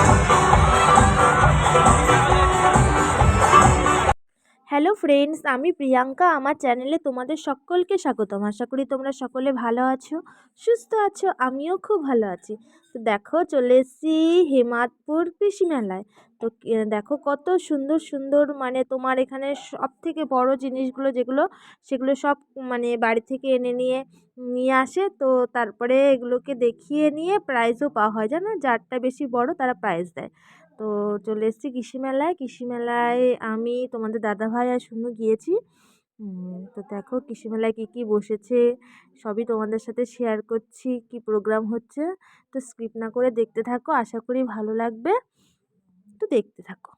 Oh. Friends আমি প্রিয়াঙ্কা, আমার চ্যানেলে তোমাদের সকলকে স্বাগতম। আশা করি তোমরা সকলে ভালো আছো, সুস্থ আছো, আমিও খুব ভালো আছি। তো দেখো, চলে এসেছি হেমাদপুর কৃষি মেলায়। তো দেখো কত সুন্দর সুন্দর মানে তোমার এখানে সব থেকে বড় জিনিসগুলো যেগুলো, সেগুলো সব মানে বাড়ি থেকে এনে নিয়ে নিয়ে আসে। তো তারপরে এগুলোকে দেখিয়ে নিয়ে প্রাইজও পাওয়া হয়, জানো? যারটা বেশি বড় তারা প্রাইজ দেয়। তো চলে এসেছি কৃষি মেলায়। কৃষি মেলায় আমি, তোমাদের দাদাভাই আর শুনু গিয়েছি। তো দেখো কৃষি মেলায় কী কী বসেছে, সবই তোমাদের সাথে শেয়ার করছি, কি প্রোগ্রাম হচ্ছে। তো স্কিপ না করে দেখতে থাকো, আশা করি ভালো লাগবে। তো দেখতে থাকো।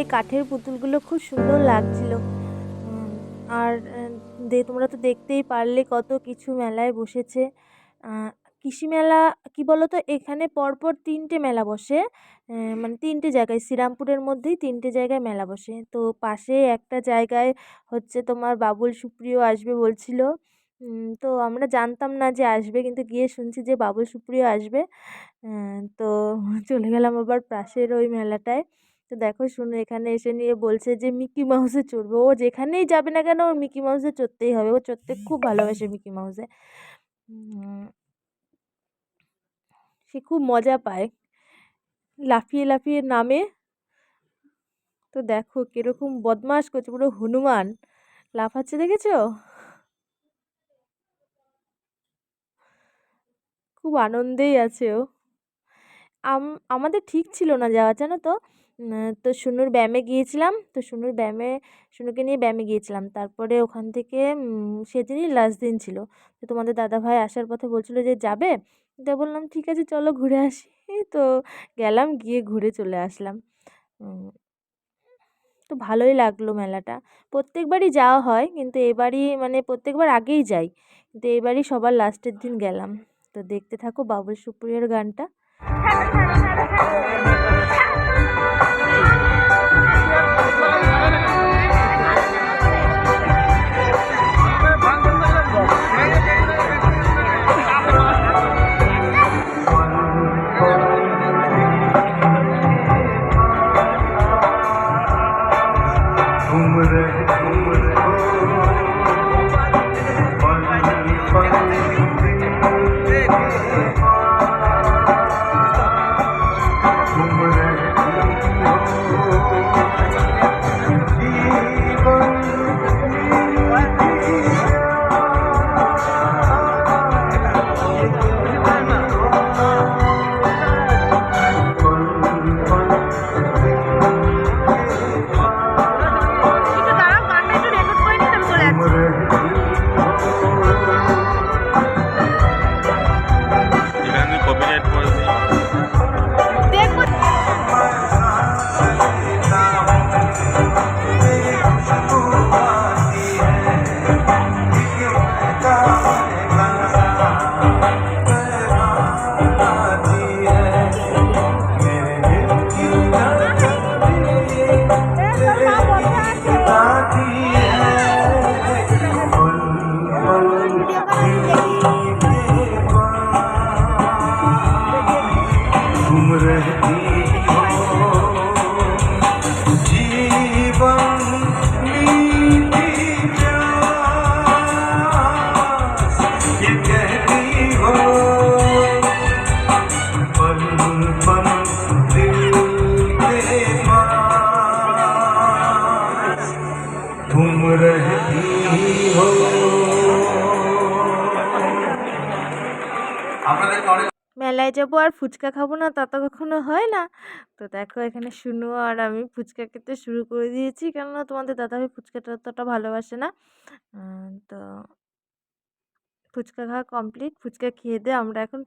এই কাঠের পুতুলগুলো খুব সুন্দর লাগছিল। আর তোমরা তো দেখতেই পারলে কত কিছু মেলায় বসেছে। কৃষি মেলা, কি বলো তো এখানে পরপর তিনটে মেলা বসে। মানে তিনটে জায়গায়, শ্রীরামপুরের মধ্যেই তিনটে জায়গায় মেলা বসে। তো পাশে একটা জায়গায় হচ্ছে তোমার বাবুল সুপ্রিয় আসবে বলছিল। তো আমরা জানতাম না যে আসবে, কিন্তু গিয়ে শুনছি যে বাবুল সুপ্রিয় আসবে। তো চলে গেলাম আবার পাশের ওই মেলাটায়। তো দেখো শুনো, এখানে এসে নিয়ে বলছে যে মিকি মাউসে চড়বে। ও যেখানেই যাবে না কেন ওর মিকি মাউসে চড়তেই হবে। ও চড়তে খুব ভালোবাসে মিকি মাউসে সে খুব মজা পায়। লাফিয়ে লাফিয়ে নামে। তো দেখো কীরকম বদমাশ করছে, পুরো হনুমান। লাফাচ্ছে দেখেছ? খুব আনন্দেই আছে ও। আম, আমাদের ঠিক ছিল না যাওয়া, জানো তো? তো শুনুর ব্যায়ামে গিয়েছিলাম। তো শুনুর ব্যায়ামে শুনুকে নিয়ে ব্যায়ামে গিয়েছিলাম। তারপরে ওখান থেকে সেদিনই লাস্ট দিন ছিল। তো তোমাদের দাদাভাই আসার পথে বলছিল যে, যাবে? তো বললাম, ঠিক আছে, চলো ঘুরে আসি। তো গেলাম, গিয়ে ঘুরে চলে আসলাম। তো ভালোই লাগল মেলাটা। প্রত্যেকবারই যাওয়া হয়, কিন্তু এবারই মানে প্রত্যেকবার আগেই যাই। কিন্তু এবারই সবার লাস্টের দিন গেলাম। তো দেখতে থাকো বাবুল সুপ্রিয়র গানটা। মেলায় যাব আর ফুচকা খাব না তা তো কখনো হয় না। তো দেখো এখানে শুনু আর আমি ফুচকা খেতে শুরু করে দিয়েছি কেননা তোমাদের দাদাভাই ফুচকাটা ততটা ভালোবাসে না। তো ফুচকা খাওয়া কমপ্লিট ফুচকা খেয়ে দিয়ে আমরা এখন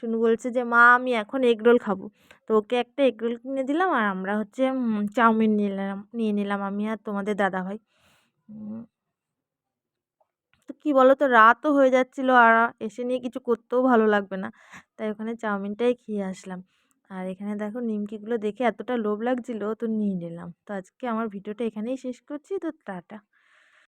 শুনু বলছে যে মা আমি এখন এগ রোল খাব। তো ওকে একটা এগ রোল কিনে দিলাম আর আমরা হচ্ছে উম, চাউমিন নিলাম নিয়ে নিলাম আমি আর তোমাদের দাদাভাই। কী বলো তো রাতও হয়ে যাচ্ছিল আর এসে নিয়ে কিছু করতেও ভালো লাগবে না। তাই ওখানে চাউমিনটাই খেয়ে আসলাম। আর এখানে দেখো নিমকিগুলো দেখে এতটা লোভ লাগছিল, তো নিয়ে নিলাম। তো আজকে আমার ভিডিওটা এখানেই শেষ করছি, তো টাটা।